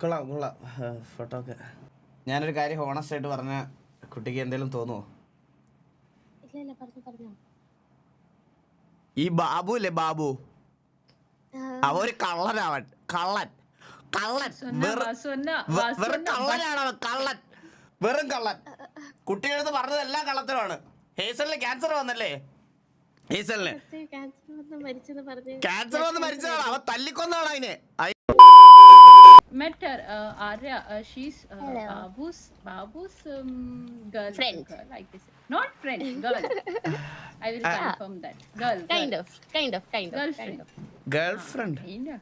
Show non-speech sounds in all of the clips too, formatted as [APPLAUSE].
കൊള്ളാം കൊള്ളാം. ഫോട്ടോ ഒക്കെ ഞാനൊരു കാര്യം ഹോണസ്റ്റ് ആയിട്ട് പറഞ്ഞ കുട്ടിക്ക് എന്തെങ്കിലും തോന്നുവോ? ഈ ബാബു അല്ലേ ബാബു? അവ ഒരു കള്ളനാവൻ കള്ളൻ. കള്ളൻ. വെറും കള്ളനാണ് അവൻ കള്ളൻ. വെറും കള്ളൻ. കുട്ടികളെടുത്ത് പറഞ്ഞത് എല്ലാ കള്ളത്തിലുമാണ് ഹേസലിന് ക്യാൻസർ വന്നല്ലേ? ഹേസലിന്. ക്യാൻസർ വന്ന് മരിച്ചതാണ്. അവൻ തല്ലിക്കൊന്നാണ് അതിനെ met her uh, Arya. Uh, she's uh, Babu's Babu's um, girl. Friend. Girl, I guess. Not friend. Girl. [LAUGHS] I will ah. confirm that. Girl. Kind girl. of, kind of, kind of. Girlfriend. Girlfriend Kind of.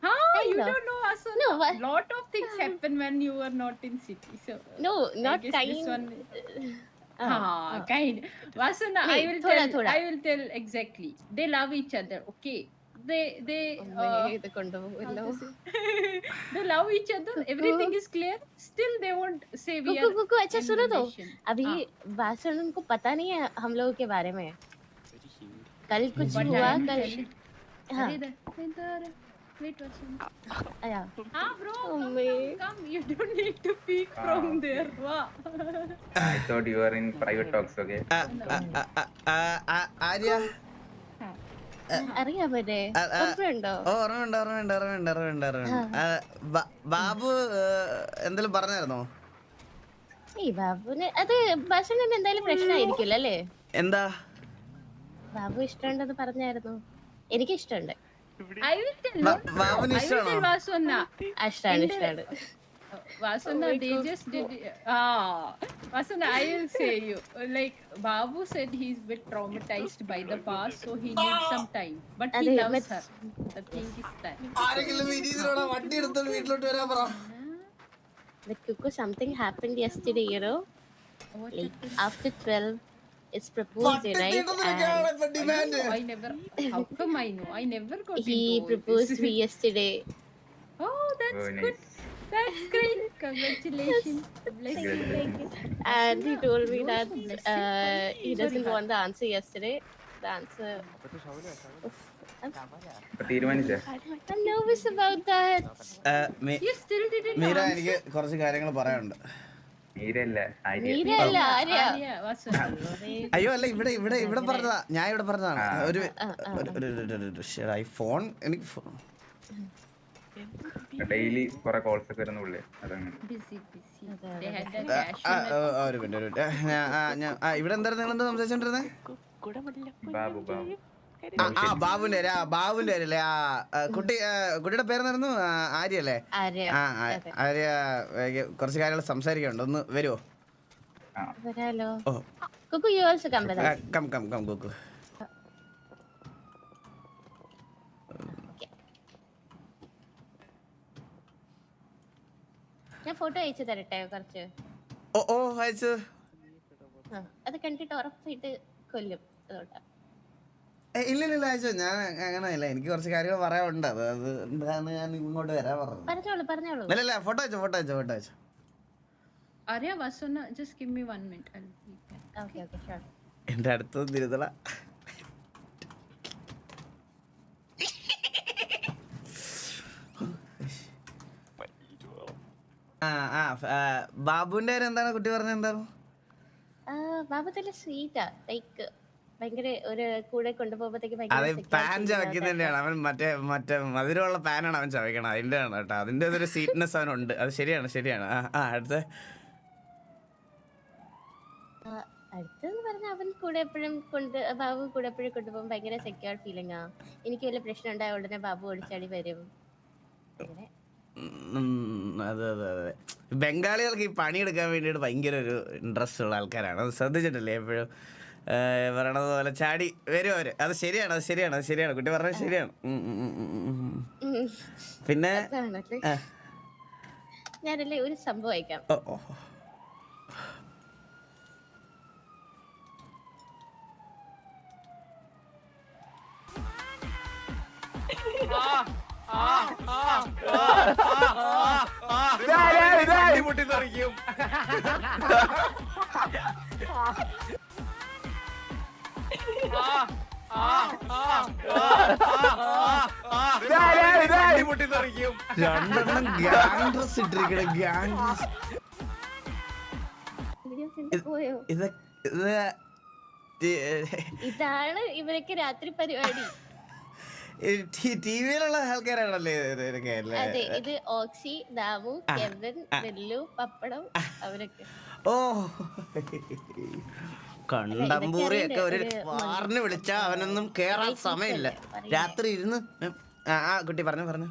How you don't know? us? No, lot of things [LAUGHS] happen when you are not in city. So uh, No, I not guess This kind. one, ah, kind. Vasuna, I will thoda, tell. thoda. I will tell exactly. They love each other. Okay. They they. Uh, ഇത് കൊണ്ടുപോകുമല്ലോ how to say? they love each other. Everything is clear. Still, they won't say we Kuku are. Kuku अच्छा in सुनो तो relation. अभी हाँ. वासन को पता नहीं है हम लोगों के बारे में कल कुछ But हुआ I am कल telling- हाँ अरे इधर, इधर. Wait, Vasuna. आया Ah, bro. Oh, Come, me. come, come. You don't need to peek from there. Wow. I thought you were in private talks, okay? ആ, ആ, ആ, ആ, ആ, ആ, ഓർമ്മയുണ്ട്? ഓർമ്മയുണ്ട് ഓർമ്മയുണ്ട് ഓർമ്മയുണ്ട് ഓർമ്മയുണ്ട് ബാബു എന്തെങ്കിലും പറഞ്ഞായിരുന്നോ? ഈ ബാബുന് അത് ഭക്ഷണം എന്തായാലും പ്രശ്നമായിരിക്കില്ല അല്ലേ? എന്താ? ബാബു ഇഷ്ടമുണ്ടെന്ന് പറഞ്ഞായിരുന്നു. എനിക്ക് ഇഷ്ടമുണ്ട് tell ഇഷ്ടമാണോ? ഇഷ്ടമാണ് ഇഷ്ടമാണ്. Uh, Vasuna, they just did. Ah, Vasuna, I will say [LAUGHS] you. Like Babu said, he's bit traumatized by the past, so he needs some time. But he അതെ, loves but- her. The thing is that. ആരെങ്കിലും ഈ രീതിയിലൂടെ വണ്ടി എടുത്തോണ്ട് വീട്ടിലോട്ട് വരാൻ പറ But Kuku, something happened yesterday, you know? What Like after 12, it's proposed, right? പട്ടിത്തിട്ടതിനൊക്കെയാണ് ഇപ്പൊ demand I never. How come I know? I never got And he into all proposed this. me yesterday. Oh, that's Oh, good. nice. That's great. Congratulations. Bless you. Thank you. And he told me Oh, that uh, he doesn't want the answer yesterday. The answer. Oof. I'm, I'm nervous about that. You still didn't Meera answer. എനിക്ക് കുറച്ച് കാര്യങ്ങൾ പറയാനുണ്ട് നീരല്ല ആര്യ അല്ല, Arya. Arya, Vasuna. അയ്യോ അല്ല ഇവിടെ ഇവിടെ ഇവിടെ പറഞ്ഞതാ ഞാൻ ഇവിടെ പറഞ്ഞതാണ്. ഒരു ആ, ആ, ഒരു- ഒരു- ഒരു- ഒരു- ഒരു- shit, I ഫോൺ എനിക്ക് ഫോ- ഡെയിലി കുറെ കോൾസ് ഒക്കെ വരുന്ന പുള്ളി. ഒരു മിനിറ്റ് മിനിറ്റ്. ഇവിടെ എന്തായിരുന്നു നിങ്ങൾ എന്താ സംസാരിച്ചോണ്ടിരുന്നേ? ബാബു ബാബു. ആ ബാബുന്റെ ആ ബാബുന്റെ പേരല്ലേ? ആ കുട്ടി കുട്ടിയുടെ പേരെന്നായിരുന്നു ആര്യ അല്ലേ ആര്യ. ആ ആര്യ കുറച്ച് കാര്യങ്ങൾ സംസാരിക്കണ്ട ഒന്ന് വരുമോ. ഓ. കം കം കം കുക്കു ഞാൻ ഫോട്ടോ അയച്ചു തരട്ടെ കുറച്ച്? ഓ ഓ അയച്ചു. ആ, അത് കണ്ടിട്ട് ഉറപ്പായിട്ട് കൊല്ലും അതുകൊണ്ടാ ഇല്ല ഇല്ല ഇല്ല ഞാൻ അങ്ങനെ ഇല്ല എനിക്ക് കുറച്ച് കാര്യങ്ങൾ പറയാനുണ്ട്. അത് അത് എന്താണ് ഞാൻ ഇങ്ങോട്ട് വരാൻ പറഞ്ഞത് പറഞ്ഞോളൂ പറഞ്ഞോളൂ. ഇല്ല ഇല്ല ഫോട്ടോ അയച്ചോ ഫോട്ടോ അയച്ചോ ഫോട്ടോ അയച്ചോ. അറിയാ just give me one minute. I'll okay. Okay sure എന്റെ അടുത്ത് തിരുത്തല ആ ആ ബാബുവിന്റെ കാര്യം എന്താണ് കുട്ടി പറഞ്ഞത്? എന്താണ്? ബാബു നല്ല സ്വീറ്റാ ലൈക്ക് ഭയങ്കര ഒരു കൂടെ കൊണ്ടുപോകുമ്പോഴത്തേക്ക് പാൻ ചവയ്ക്കുന്നതിന്റെയാണ് അവൻ മറ്റേ മറ്റേ മധുരമുള്ള പാനാണ് അവൻ ചവയ്ക്കണം അതിന്റെ ആണ് കേട്ടോ. അതിന്റെ ഒരു സ്വീറ്റ്നെസ് അവനുണ്ട്. അത് ശരിയാണ് ശരിയാണ്. ആ അടുത്ത. അടുത്തെന്ന് പറഞ്ഞാൽ അവൻ കൂടെ എപ്പോഴും കൊണ്ട് ബാബു കൂടെ എപ്പോഴും കൊണ്ടുപോകുമ്പോൾ ഭയങ്കര സെക്യൂർ ഫീലിംഗ് ആ. എനിക്ക് വല്ല പ്രശ്നം ഉണ്ടായ ഉടനെ ബാബു ഓടിച്ചാടി വരും. അങ്ങനെ. അതെ അതെ അതെ. ബംഗാളികൾക്ക് ഈ പണിയെടുക്കാൻ വേണ്ടിയിട്ട് ഭയങ്കര ഒരു ഇൻട്രസ്റ്റ് ഉള്ള ആൾക്കാരാണ്. അത് ശ്രദ്ധിച്ചിട്ടില്ലേ എപ്പോഴും? പറയണത് പോലെ ചാടി വരും അവർ. അത് ശരിയാണ് അത് ശരിയാണ് അത് ശരിയാണ്. കുട്ടി പറഞ്ഞത് ശരിയാണ്. പിന്നെ? ഞാനല്ലേ ഒരു സംഭവം അയക്കാം. ആ. രണ്ടെണ്ണം ഇതാണ് ഇവരൊക്കെ രാത്രി പരിപാടി ടി- വിയിലുള്ള ആൾക്കാരാണല്ലേ അതെ ഇത് ഓക്സി ദാവു കെവൻ നെല്ലു പപ്പടം അവരൊക്കെ. ഓ. കണ്ടമ്പൂറി ഒക്കെ ഒരു വാറിന് വിളിച്ചാ അവനൊന്നും കേറാൻ സമയമില്ല. രാത്രി ഇരുന്ന് ആ കുട്ടി പറഞ്ഞു പറഞ്ഞു.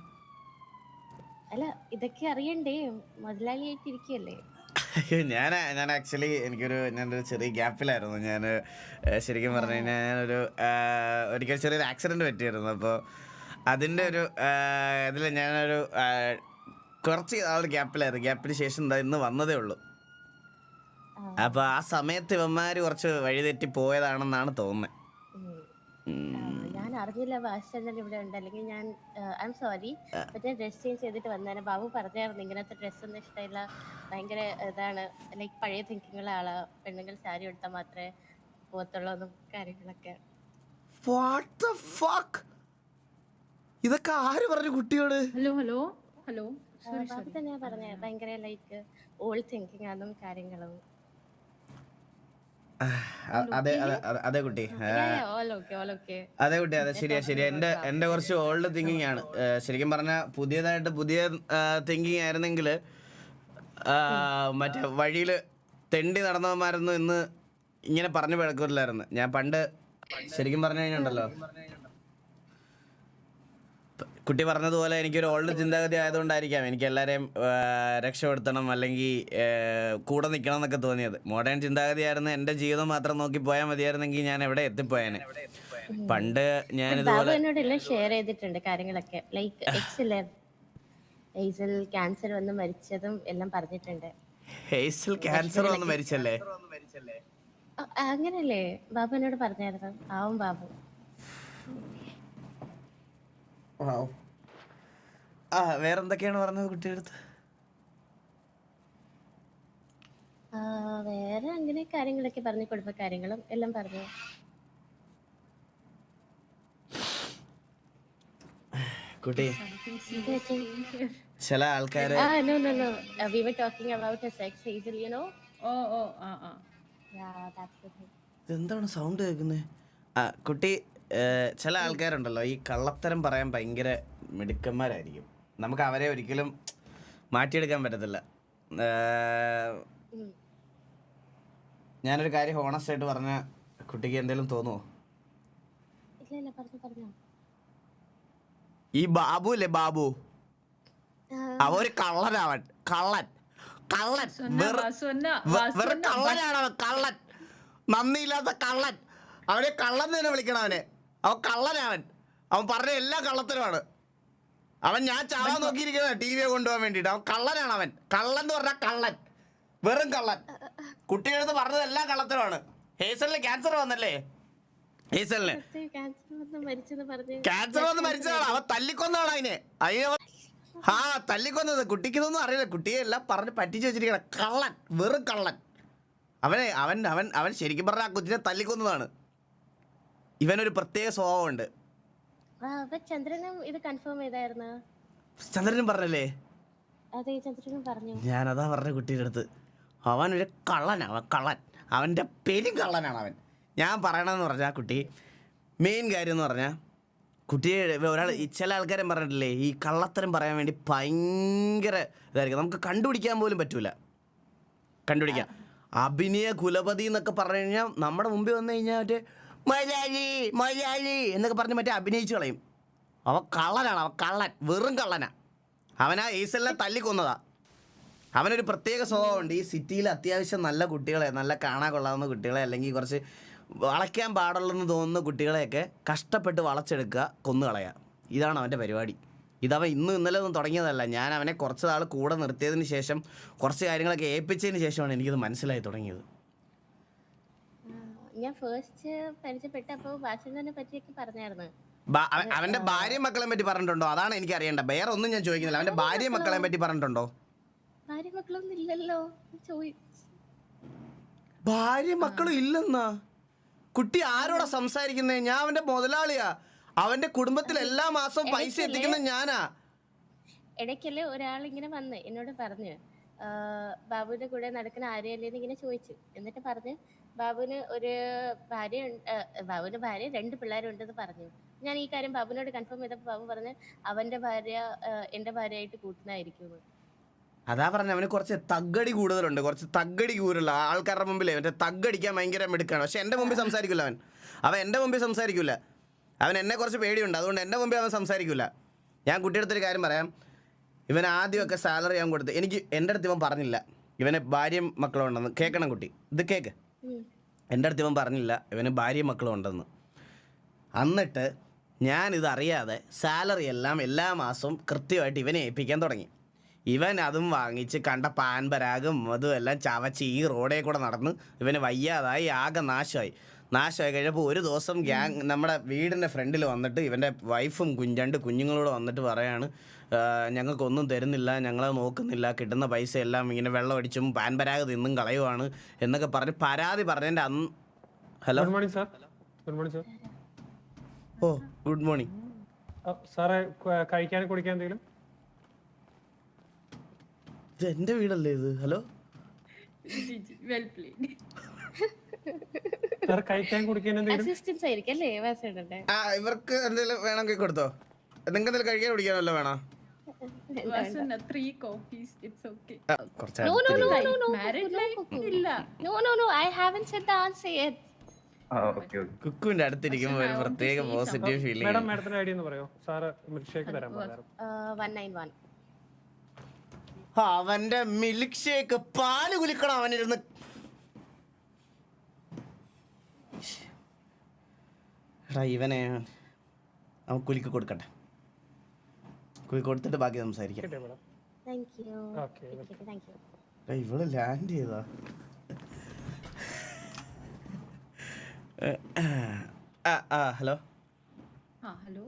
അല്ല ഇതൊക്കെ അറിയണ്ടേ? മുതലാളിയായിട്ട് ഇരിക്കുകയല്ലേ ഞാൻ ഞാൻ ആക്ച്വലി എനിക്കൊരു ഞാനൊരു ചെറിയ ഗ്യാപ്പിലായിരുന്നു ഞാൻ ശരിക്കും പറഞ്ഞു കഴിഞ്ഞാൽ ഞാനൊരു ഒരിക്കൽ ചെറിയൊരു ആക്സിഡന്റ് പറ്റിയായിരുന്നു അപ്പോൾ അതിന്റെ ഒരു ഇതിൽ ഞാനൊരു കുറച്ച് ആ ഒരു ഗ്യാപ്പിലായിരുന്നു ഗ്യാപ്പിന് ശേഷം എന്താ ഇന്ന് വന്നതേ ഉള്ളൂ. അപ്പോൾ ആ സമയത്ത് ഇവന്മാർ കുറച്ച് വഴിതെറ്റി പോയതാണെന്നാണ് തോന്നുന്നത് അറിഞ്ഞില്ല ഭാഷചന്ദ്രൻ ഇവിടെ ഉണ്ട്. അല്ലെങ്കിൽ ഞാൻ ഐ എം സോറി മറ്റേ ഡ്രസ് ചേഞ്ച് ചെയ്തിട്ട് വന്നേനെ. ബാബു പറഞ്ഞായിരുന്നു ഇങ്ങനത്തെ ഡ്രസ് ഒന്നും ഇഷ്ടമില്ല. ഭയങ്കര ഇതാണ്. ലൈക്ക് പഴയ തിങ്കിങ് ഉള്ള ആളാ. പെണ്ണുങ്ങൾ സാരി എടുത്താൽ മാത്രമേ പോകത്തുള്ളൂ കാര്യങ്ങളൊക്കെ. വാട്ട് ദ ഫക്ക് ഇതൊക്കെ ആര് പറഞ്ഞു കുട്ടിയോട്? Hello hello hello sorry sorry Babu തന്നെ പറഞ്ഞത് ഭയങ്കര ലൈക്ക് ഓൾഡ് തിങ്കിങ് ആണെന്നും കാര്യങ്ങളും. അതെ അതെ കുട്ടി. അതെ കുട്ടി അതെ ശരിയാ ശരിയാ. എന്റെ എന്റെ കുറച്ച് ഓൾഡ് തിങ്കിങ് ആണ്. ശരിക്കും പറഞ്ഞ പുതിയതായിട്ട് പുതിയ തിങ്കിങ് ആയിരുന്നെങ്കിൽ മറ്റേ വഴിയിൽ തെണ്ടി നടന്നവന്മാരൊന്നും ഇന്ന് ഇങ്ങനെ പറഞ്ഞു പിഴക്കില്ലായിരുന്നു ഞാൻ പണ്ട് ശരിക്കും പറഞ്ഞു കഴിഞ്ഞുണ്ടല്ലോ കുട്ടി പറഞ്ഞതുപോലെ എനിക്കൊരു ഓൾഡ് ചിന്താഗതി ആയതുകൊണ്ടായിരിക്കാം എനിക്ക് എല്ലാവരെയും രക്ഷപ്പെടുത്തണം അല്ലെങ്കിൽ കൂടെ നിൽക്കണം എന്നൊക്കെ തോന്നിയത്. മോഡേൺ ചിന്താഗതിയായിരുന്നു എന്റെ ജീവിതം മാത്രം നോക്കി പോയാൽ മതിയായിരുന്നെങ്കിൽ ഞാൻ എവിടെ എത്തിപ്പോയേനെ. പണ്ട് ഞാൻ ഇതുപോലെ എന്നോട് എല്ലാം ഷെയർ ചെയ്തിട്ടുണ്ട് കാര്യങ്ങളൊക്കെ. ലൈക്ക് എക്സ് ഇല്ലേ ഏസൽ ക്യാൻസർ വന്ന് മരിച്ചതും എല്ലാം പറഞ്ഞിട്ടുണ്ട്. ഹേസൽ ക്യാൻസർ വന്ന് മരിച്ചല്ലേ? അങ്ങനല്ലേ? ബാബു എന്നോട് പറഞ്ഞായിരുന്നു. ആവും ബാബു. ആ വേറെന്തൊക്കെയാണ് പറഞ്ഞത് കുട്ടിയുടെ അടുത്ത്? ആ, വേറെ അങ്ങനെ കാര്യങ്ങളൊക്കെ പറഞ്ഞു കുടുംബ കാര്യങ്ങളും എല്ലാം പറഞ്ഞു. കുട്ടി. ചില ആൾക്കാരെ ആ no no no we were talking about a sex hassle you know Oh, oh, uh, uh. Yeah that's the എന്താണ് സൗണ്ട് കേൾക്കുന്നത് ആ കുട്ടി ചില ആൾക്കാരുണ്ടല്ലോ ഈ കള്ളത്തരം പറയാൻ ഭയങ്കര മിടുക്കന്മാരായിരിക്കും. നമുക്ക് അവരെ ഒരിക്കലും മാറ്റിയെടുക്കാൻ പറ്റത്തില്ല. ഞാനൊരു കാര്യം ഹോണസ്റ്റ് ആയിട്ട് പറഞ്ഞ കുട്ടിക്ക് എന്തെങ്കിലും തോന്നുമോ പറഞ്ഞു ഈ ബാബു? അല്ലേ ബാബു അവ ഒരു കള്ളനാവൻ കള്ളൻ കള്ളൻ. വെറു-. കള്ളനാണ് കള്ളൻ. നന്ദിയില്ലാത്ത കള്ളൻ. അവനെ കള്ളൻ തന്നെ വിളിക്കണം അവനെ. അവൻ കള്ളനാവൻ. അവൻ പറഞ്ഞ എല്ലാ കള്ളത്തരമാണ്. അവൻ ഞാൻ ചാവാൻ നോക്കിയിരിക്കുന്ന ടി വിയെ കൊണ്ടുപോകാൻ വേണ്ടിയിട്ട്. അവൻ കള്ളനാണ് അവൻ. കള്ളൻ എന്ന് പറഞ്ഞാൽ കള്ളൻ. വെറും കള്ളൻ. കുട്ടികളടുത്ത് പറഞ്ഞത് എല്ലാ കള്ളത്തരമാണ്. ഹേസലിന് ക്യാൻസർ വന്നല്ലേ? ഹേസലിന്. വന്ന് ക്യാൻസർ വന്ന് മരിച്ചതാണ്. അവൻ തല്ലിക്കൊന്നാണ് അതിനെ അതിനെ ആ തല്ലിക്കൊന്നത് കുട്ടിക്കൊന്നും അറിയില്ല. കുട്ടിയെ എല്ലാം പറഞ്ഞ് പറ്റിച്ചു വെച്ചിരിക്കണം കള്ളൻ. വെറും കള്ളൻ. അവനെ അവൻ അവൻ അവൻ ശരിക്കും പറഞ്ഞാൽ ആ കുഞ്ഞിനെ തല്ലിക്കൊന്നതാണ്. ഇവനൊരു പ്രത്യേക സ്വഭാവമുണ്ട്. ചന്ദ്രനും ഇത് കൺഫേം ചെയ്തായിരുന്നു? ചന്ദ്രനും പറഞ്ഞല്ലേ? അതെ ചന്ദ്രനും പറഞ്ഞു. ഞാൻ അതാ പറഞ്ഞ കുട്ടിയുടെ അടുത്ത്. അവൻ ഒരു കള്ളനാണ് കള്ളൻ. അവന്റെ പേരും കള്ളനാണ് അവൻ. ഞാൻ പറയണമെന്ന് പറഞ്ഞാൽ കുട്ടി മെയിൻ കാര്യം എന്ന് പറഞ്ഞാൽ കുട്ടിയെ ഒരാൾ ചില ആൾക്കാരും പറഞ്ഞിട്ടില്ലേ ഈ കള്ളത്തരം പറയാൻ വേണ്ടി ഭയങ്കര ഇതായിരിക്കും. നമുക്ക് കണ്ടുപിടിക്കാൻ പോലും പറ്റൂല. കണ്ടുപിടിക്കാം. അഭിനയ കുലപതി എന്നൊക്കെ പറഞ്ഞു കഴിഞ്ഞാൽ നമ്മുടെ മുമ്പിൽ വന്നു കഴിഞ്ഞാൽ മറ്റേ മലയാളി മലയാളി എന്നൊക്കെ പറഞ്ഞ് മറ്റേ അഭിനയിച്ചു കളയും. അവൻ കള്ളനാണ് അവൻ കള്ളൻ വെറും കള്ളനാ. അവനാ ഈസലിനെ തല്ലിക്കൊന്നതാ. അവനൊരു പ്രത്യേക സ്വഭാവമുണ്ട്. ഈ സിറ്റിയിൽ അത്യാവശ്യം നല്ല കുട്ടികളെ നല്ല കാണാൻ കൊള്ളാവുന്ന കുട്ടികളെ അല്ലെങ്കിൽ കുറച്ച് വളയ്ക്കാൻ പാടുള്ളെന്ന് തോന്നുന്ന കുട്ടികളെയൊക്കെ കഷ്ടപ്പെട്ട് വളച്ചെടുക്കുക കൊന്നുകളയുക ഇതാണ് അവന്റെ പരിപാടി. ഇതവൻ ഇന്നും ഇന്നലെ ഒന്നും തുടങ്ങിയതല്ല. ഞാൻ അവനെ കുറച്ച് നാൾ കൂടെ നിർത്തിയതിന് ശേഷം കുറച്ച് കാര്യങ്ങളൊക്കെ ഏൽപ്പിച്ചതിന് ശേഷമാണ് എനിക്കിത് മനസ്സിലായി തുടങ്ങിയത്. ഞാൻ ഫസ്റ്റ് പരിചയപ്പെട്ടപ്പോ വാസന്തനെ പറ്റിയൊക്കെ പറഞ്ഞായിരുന്നു. അവന്റെ ഭാര്യയും മക്കളെ പറ്റി പറഞ്ഞിട്ടുണ്ടോ? അതാണ് എനിക്ക് അറിയേണ്ടത്. വേറെ ഒന്നും ഞാൻ ചോദിക്കുന്നില്ല. അവന്റെ ഭാര്യ മക്കളെ? പറ്റി പറഞ്ഞിട്ടുണ്ടോ? ഭാര്യ മക്കളൊന്നും ഇല്ലല്ലോ. ഭാര്യ മക്കളും ഇല്ലെന്നാ? കുട്ടി ആരോടാ സംസാരിക്കുന്നേ? ഞാൻ അവന്റെ മുതലാളിയാ. അവന്റെ കുടുംബത്തിൽ എല്ലാ മാസവും പൈസ എത്തിക്കുന്ന ഞാനാ. ഇടയ്ക്കല്ലേ ഒരാൾ ഇങ്ങനെ വന്ന് എന്നോട് പറഞ്ഞു ബാബുവിന്റെ കൂടെ നടക്കുന്ന ആരെയല്ലേന്ന് ഇങ്ങനെ ചോദിച്ചു. എന്നിട്ട് പറഞ്ഞു ബാബുവിന് ഒരു ഭാര്യ ബാബുവിന് ഭാര്യ രണ്ട് പിള്ളേരുണ്ടെന്ന് പറഞ്ഞു. ഞാൻ ഈ കാര്യം ബാബുവിനോട് കൺഫേം ചെയ്തപ്പോൾ ബാബു പറഞ്ഞു അവന്റെ ഭാര്യ എന്റെ ഭാര്യയായിട്ട് കൂട്ടുന്നതായിരിക്കും അതാ പറഞ്ഞ അവന് കുറച്ച് തഗ്ഗടി കൂടുതലുണ്ട്. കുറച്ച് തഗ്ഗടി കൂടുതലുള്ള ആൾക്കാരുടെ മുമ്പിലേ മറ്റേ തഗ്ഗടിക്കാൻ ഭയങ്കര മിടുക്കാണ്. പക്ഷെ എന്റെ മുമ്പിൽ സംസാരിക്കില്ല അവൻ. അവൻ എന്റെ മുമ്പിൽ സംസാരിക്കില്ല അവൻ എന്നെ കുറച്ച് പേടിയുണ്ട്. അതുകൊണ്ട് എന്റെ മുമ്പിൽ അവൻ സംസാരിക്കില്ല ഞാൻ കുട്ടിയെടുത്തൊരു കാര്യം പറയാം. ഇവൻ ആദ്യമൊക്കെ സാലറി ഞാൻ കൊടുത്ത് എനിക്ക് എന്റെ അടുത്ത് ഇവൻ പറഞ്ഞില്ല. ഇവന് ഭാര്യയും മക്കളും ഉണ്ടെന്ന്. കേൾക്കണം കുട്ടി. ഇത് കേക്ക്. എന്റെ അടുത്ത് ഇവൻ പറഞ്ഞില്ല ഇവന് ഭാര്യ മക്കളും ഉണ്ടെന്ന്. എന്നിട്ട് ഞാനിത് അറിയാതെ സാലറി എല്ലാം എല്ലാ മാസവും കൃത്യമായിട്ട് ഇവനെ ഏൽപ്പിക്കാൻ തുടങ്ങി. ഇവൻ അതും വാങ്ങിച്ച് കണ്ട പാൻപരാഗും അതും എല്ലാം ചവച്ച് ഈ റോഡേ കൂടെ നടന്ന് ഇവന് വയ്യാതായി ആകെ നാശമായി. നാശമായി കഴിഞ്ഞപ്പോൾ ഒരു ദിവസം ഗ്യാങ് നമ്മുടെ വീടിന്റെ ഫ്രണ്ടിൽ വന്നിട്ട് ഇവന്റെ വൈഫും കുഞ്ഞണ്ട് കുഞ്ഞുങ്ങളോട് വന്നിട്ട് പറയാണ് "ആ, ഞങ്ങൾക്കൊന്നും തരുന്നില്ല ഞങ്ങളെ നോക്കുന്നില്ല കിട്ടുന്ന പൈസ എല്ലാം ഇങ്ങനെ വെള്ളം അടിച്ചും പാൻപരാഗ് തിന്നും കളയുവാണ് എന്നൊക്കെ പറഞ്ഞ് പരാതി പറഞ്ഞതിന്റെ അന്ന് hello? Good morning sir good morning sir oh good morning സാറേ കഴിക്കാൻ കുടിക്കാൻ എന്തെങ്കിലും? ഇത് എന്റെ വീടല്ലേ ഇത്? ഹലോ? [LAUGHS] Well played. സാർ കഴിക്കാൻ കുടിക്കാൻ എന്തെങ്കിലും അസിസ്റ്റൻസ് ആയിരിക്കും അല്ലേ? വാസേട്ടന്റെ ആ ഇവർക്ക് എന്തെങ്കിലും വേണമെങ്കിൽ കൊടുത്തോ. നിങ്ങൾക്ക് എന്തെങ്കിലും കഴിക്കാൻ കുടിക്കാനല്ലോ വേണോ? കുക്കുവിന്റെ ഒരു പ്രത്യേക പോസിറ്റീവ് ഫീലിംഗ് മാഡം മാഡത്തിന്റെ ഐഡിയ പറയോ? സാറ് മിൽക്ക് ഷേക്ക് തരാൻ അവന്റെ മിൽക്ക് ഷേക്ക് പാൽ കുലിക്കണം അവനിരുന്ന് ഇവനെ അവൻ കുലിക്ക് കൊടുക്കട്ടെ കുലി കൊടുത്തിട്ട് ബാക്കി സംസാരിക്കാം ഇവൾ ലാൻഡ് ചെയ്താ ആ ആ hello I hello.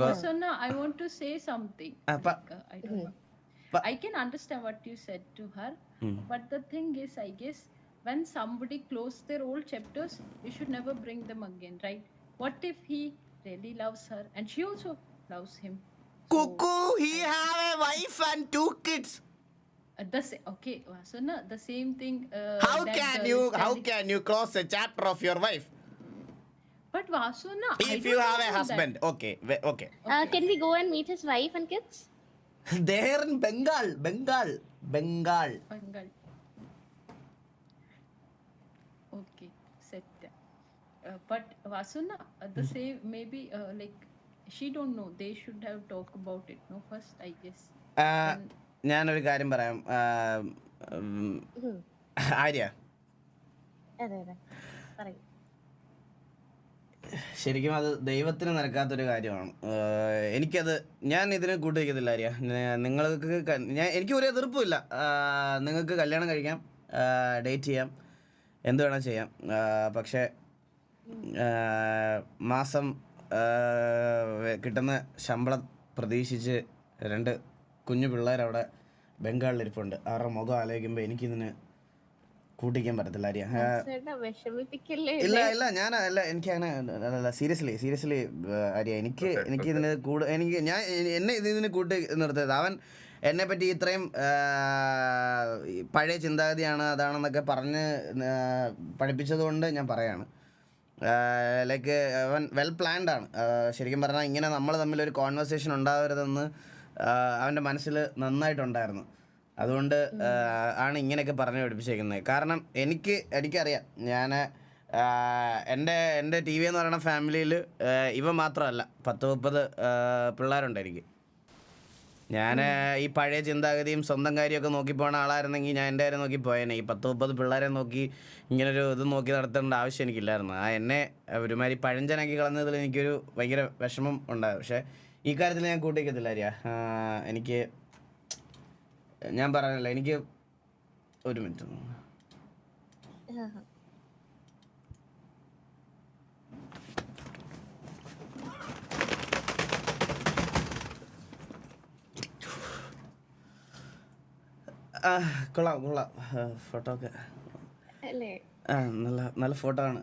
To say something I want to say something. അപ്പൊ Like, uh, I don't know. But- I can understand what you said to her, Hmm. but the thing is, I guess when somebody close their old chapters, you should never bring them again, right? What if he really loves her and she also loves him? So, Cuckoo, he have a wife and two kids. Uh, the sa- okay, uh, so na the same thing. Uh, How uh, can you how can you close a chapter of your wife But Vasuna, na. if you have a husband? Okay, okay. Uh, can we go and meet his wife and kids? [LAUGHS] There in Bengal, Bengal, Bengal. Bengal. But Vasuna, uh, the same maybe uh, like she don't know. They should have talked about it. No, first I guess. ഞാനൊരു കാര്യം പറയാം. ആര്യ ശരിക്കും അത് ദൈവത്തിന് നിരക്കാത്തൊരു കാര്യമാണ് എനിക്കത് ഞാൻ ഇതിനെ കൂട്ടിവയ്ക്കത്തില്ല ആര്യ നിങ്ങൾക്ക് ഞാൻ എനിക്ക് ഒരു എതിർപ്പുമില്ല നിങ്ങൾക്ക് കല്യാണം കഴിക്കാം ഡേറ്റ് ചെയ്യാം എന്ത് വേണം ചെയ്യാം പക്ഷേ മാസം കിട്ടുന്ന ശമ്പളം പ്രതീക്ഷിച്ച് രണ്ട് കുഞ്ഞു പിള്ളേരവിടെ ബംഗാളിലിരിപ്പുണ്ട്. അവരുടെ മുഖം ആലോചിക്കുമ്പോൾ എനിക്കിതിന് കൂട്ടിക്കാൻ പറ്റത്തില്ല ആര്യ. ഇല്ല ഇല്ല ഞാൻ അല്ല എനിക്ക് അങ്ങനെ അല്ല സീരിയസ്ലി സീരിയസ്ലി ആര്യ എനിക്ക് എനിക്ക് ഇതിന് കൂടെ എനിക്ക് ഞാൻ എന്നെ ഇത് ഇതിന് കൂട്ടി നിർത്തിയത് അവൻ എന്നെ പറ്റി ഇത്രയും പഴയ ചിന്താഗതിയാണ് അതാണെന്നൊക്കെ പറഞ്ഞ് പഠിപ്പിച്ചതുകൊണ്ട് പഠിപ്പിച്ചത് ഞാൻ പറയാണ്. ലൈക്ക് അവൻ വെൽ പ്ലാൻഡ് ആണ്. ശരിക്കും പറഞ്ഞാൽ ഇങ്ങനെ നമ്മൾ തമ്മിൽ ഒരു കോൺവെർസേഷൻ ഉണ്ടാവരുതെന്ന് അവന്റെ മനസ്സിൽ നന്നായിട്ടുണ്ടായിരുന്നു. അതുകൊണ്ട് ആണ് ഇങ്ങനെയൊക്കെ പറഞ്ഞു പഠിപ്പിച്ചേക്കുന്നത് കാരണം എനിക്ക് എനിക്കറിയാം ഞാൻ എന്റെ എന്റെ ടി വി എന്ന് പറയുന്ന ഫാമിലിയിൽ ഇവ മാത്രമല്ല പത്ത് മുപ്പത് പിള്ളേരുണ്ടായിരിക്കും ഞാൻ ഈ പഴയ ചിന്താഗതിയും സ്വന്തം കാര്യമൊക്കെ നോക്കി പോണ ആളായിരുന്നെങ്കിൽ ഞാൻ എന്റെ കാര്യം നോക്കി പോയേനെ. ഈ പത്ത് മുപ്പത് പിള്ളേരെ നോക്കി ഇങ്ങനൊരു ഇത് നോക്കി നടത്തേണ്ട ആവശ്യം എനിക്കില്ലായിരുന്നു. ആ എന്നെ ഒരുമാതിരി പഴഞ്ചനാക്കി കളഞ്ഞതിൽ എനിക്കൊരു ഭയങ്കര വിഷമം ഉണ്ടായി. പക്ഷേ ഈ കാര്യത്തിൽ ഞാൻ കൂട്ടിക്കത്തില്ല ആര്യ. എനിക്ക് ഞാൻ പറഞ്ഞില്ല എനിക്ക് ഒരു മിനിറ്റ്. കൊള്ളാം കൊള്ളാം. ഫോട്ടോ ഒക്കെ ആ നല്ല നല്ല ഫോട്ടോ ആണ്.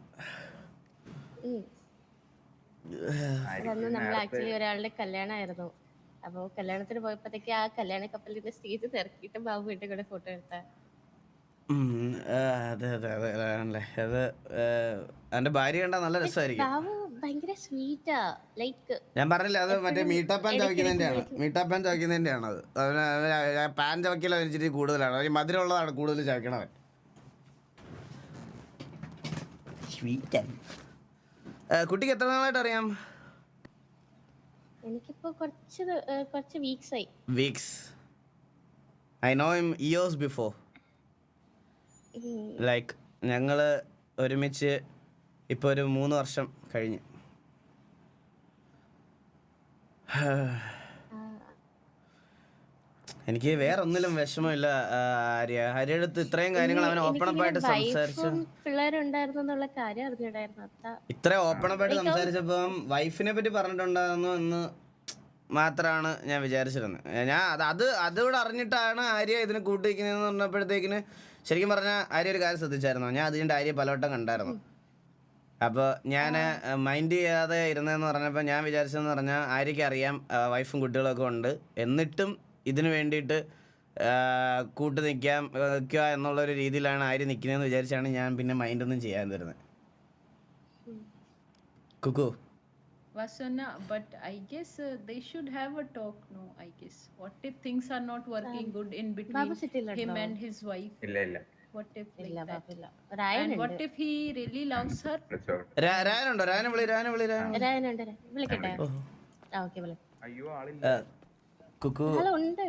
ആക്ച്വലി ഒരാളുടെ കല്യാണമായിരുന്നു അപ്പൊ കല്യാണത്തിന് പോയപ്പോഴത്തേക്ക് ആ കല്യാണ കപ്പലിന്റെ സ്റ്റേജ് തിരക്കിയിട്ട് ബാബു വീട്ടിൽ കൂടെ ഫോട്ടോ എടുത്ത. അതെ അതെ അതെ ആണല്ലേ അത് എന്റെ ഭാര്യ കണ്ടാ നല്ല രസമായിരിക്കും. ബാബു ഭയങ്കര സ്വീറ്റാ ലൈക്ക് ഞാൻ പറഞ്ഞില്ല അത് മറ്റേ മീട്ടാ പാൻ ചവയ്ക്കുന്നതിന്റെയാണ് മീട്ടാ പാൻ ചവയ്ക്കുന്നതിന്റെയാണ് അത് അവന് അവന് പാൻ ചവയ്ക്കല ഇച്ചിരി കൂടുതലാണ്. അവന് മധുരമുള്ളതാണ് കൂടുതൽ ചവയ്ക്കണവൻ. കുട്ടിക്ക് എത്ര നാളായിട്ട് അറിയാം? എനിക്കിപ്പോ കുറച്ച് ദ- കുറച്ച് വീക്സ് ആയി. വീക്സ് ഐ നോ ഇം ഇയേഴ്സ് ബിഫോർ. ലൈക്ക് ഞങ്ങൾ ഒരുമിച്ച് ഇപ്പോൾ ഒരു മൂന്ന് വർഷം കഴിഞ്ഞ്. എനിക്ക് വേറെ ഒന്നിലും വിഷമമില്ല ആര്യ. ഹരിയുടെ അടുത്ത് ഇത്രയും കാര്യങ്ങൾ അവൻ ഓപ്പൺ അപ്പ് ആയിട്ട് സംസാരിച്ചു വൈഫും പിള്ളേരും എന്നുള്ള കാര്യം അറിഞ്ഞിടായിരുന്നു ഇത്ര ഓപ്പൺ അപ്പ് ആയിട്ട് സംസാരിച്ചപ്പം വൈഫിനെ പറ്റി പറഞ്ഞിട്ടുണ്ടായിരുന്നു എന്ന് മാത്രമാണ് ഞാൻ വിചാരിച്ചിരുന്നത്. ഞാൻ അത് അത് അതുകൂടെ അറിഞ്ഞിട്ടാണ് ആര്യ ഇതിന് കൂട്ടിക്കുന്നതെന്ന് പറഞ്ഞപ്പോഴത്തേക്കിന് ശരിക്കും പറഞ്ഞാൽ ആര്യ ഒരു കാര്യം ശ്രദ്ധിച്ചായിരുന്നു? ഞാൻ അതിന്റെ ആര്യ പലവട്ടം കണ്ടായിരുന്നു. അപ്പോൾ ഞാൻ മൈൻഡ് ചെയ്യാതെ ഇരുന്നതെന്ന് പറഞ്ഞപ്പോൾ ഞാൻ വിചാരിച്ചതെന്ന് പറഞ്ഞാൽ ആര്യയ്ക്ക് അറിയാം വൈഫും കുട്ടികളൊക്കെ ഉണ്ട് എന്നിട്ടും ഇതിന് വേണ്ടിയിട്ട് കൂട്ട് നിൽക്കാം നിൽക്കുക എന്നുള്ളൊരു രീതിയിലാണ് ആര്യ നിൽക്കുന്നതെന്ന് വിചാരിച്ചാണ് ഞാൻ പിന്നെ മൈൻഡൊന്നും ചെയ്യാൻ തരുന്നത് Kuku Vasana, but I guess uh, they should have a talk. No, I guess. What if things are not working good in between him and his wife? ഇല്ല ഇല്ല What if like ഇല്ല that? Babu And രായനുണ്ട് what if he really loves her? രാ- രായനുണ്ടോ രായനെ വിളി രായനെ വിളി രായനെ രായനുണ്ട് രാ- വിളിക്കട്ടെ ആ okay വിളി അയ്യോ ആളില്ല ആ, കുക്കു ഹലോ ഉണ്ട്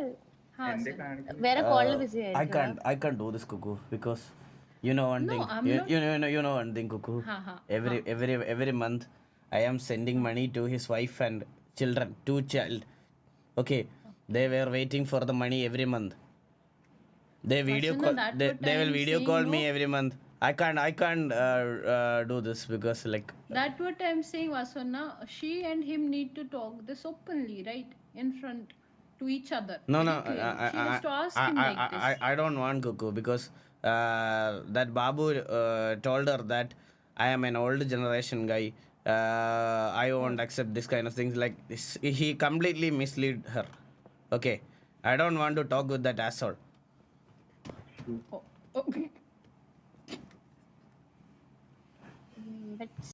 എന്റെ. കാണിക്കുന്നു വേറെ കോളിൽ ബിസി I ആയിരിക്കും can't I can't do this kuku because you know one thing I'm you, not- you know you know one thing kuku Ha, every every every month I am sending money to his wife and children two child okay they were waiting for the money every month they video call they, they will video call me every month I can't I can't uh, uh, do this because like That what I'm saying, Vasuna. She and him need to talk this openly, right, in front to each other. No, no. I, I, she has to ask I, him I, like this. I, I don't want Kuku because uh, that Babu uh, told her that I am an old generation guy. Uh, I won't accept this kind of things. Like this, he completely mislead her. Okay, I don't want to talk with that asshole. Oh. okay. Mm, let's